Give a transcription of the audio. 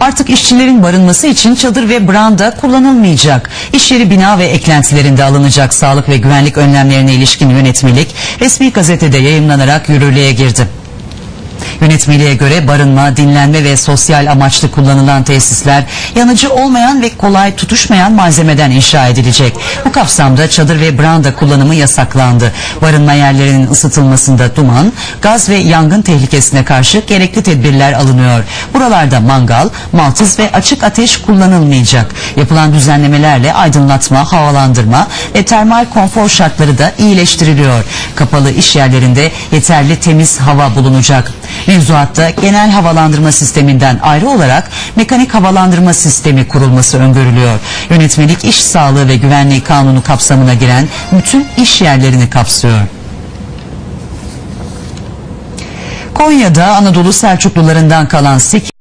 Artık işçilerin barınması için çadır ve branda kullanılmayacak. İş yeri bina ve eklentilerinde alınacak sağlık ve güvenlik önlemlerine ilişkin yönetmelik resmi gazetede yayımlanarak yürürlüğe girdi. Yönetmeliğe göre barınma, dinlenme ve sosyal amaçlı kullanılan tesisler yanıcı olmayan ve kolay tutuşmayan malzemeden inşa edilecek. Bu kapsamda çadır ve branda kullanımı yasaklandı. Barınma yerlerinin ısıtılmasında duman, gaz ve yangın tehlikesine karşı gerekli tedbirler alınıyor. Buralarda mangal, maltız ve açık ateş kullanılmayacak. Yapılan düzenlemelerle aydınlatma, havalandırma ve termal konfor şartları da iyileştiriliyor. Kapalı iş yerlerinde yeterli temiz hava bulunacak. Mevzuatta genel havalandırma sisteminden ayrı olarak mekanik havalandırma sistemi kurulması öngörülüyor. Yönetmelik iş sağlığı ve güvenliği kanunu kapsamına giren bütün iş yerlerini kapsıyor. Konya'da Anadolu Selçuklularından kalan 8